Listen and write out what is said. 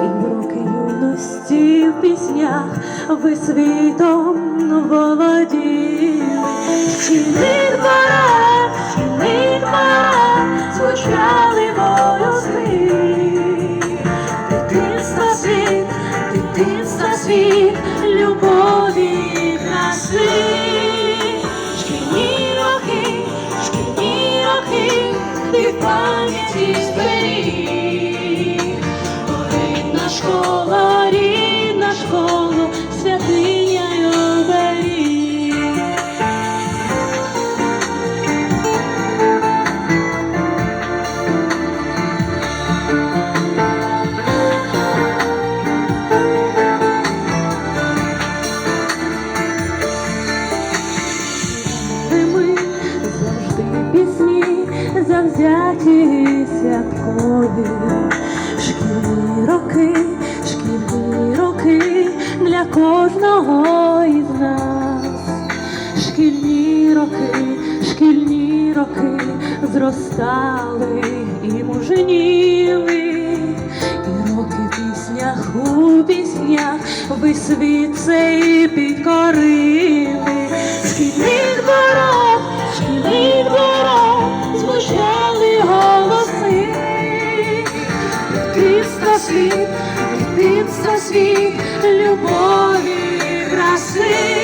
і в юності в піснях ви світом володіли. Шкільних дворах, шкільних дворах звучали волоси. Дитинства світ, дитинства світ, любові краси. Шкільні роки, шкільні роки, ти пам'яті школа, рідна школа, святиня й оберіг. пісні, завзяті святкові. Для кожного із нас. Шкільні роки, шкільні роки зростали і мужніли, і роки в піснях у піснях ви світ цей підкорили. Шкільних дворах, шкільних дворах звучали голоси. Дитинства світ, дитинства світ, любові, краси.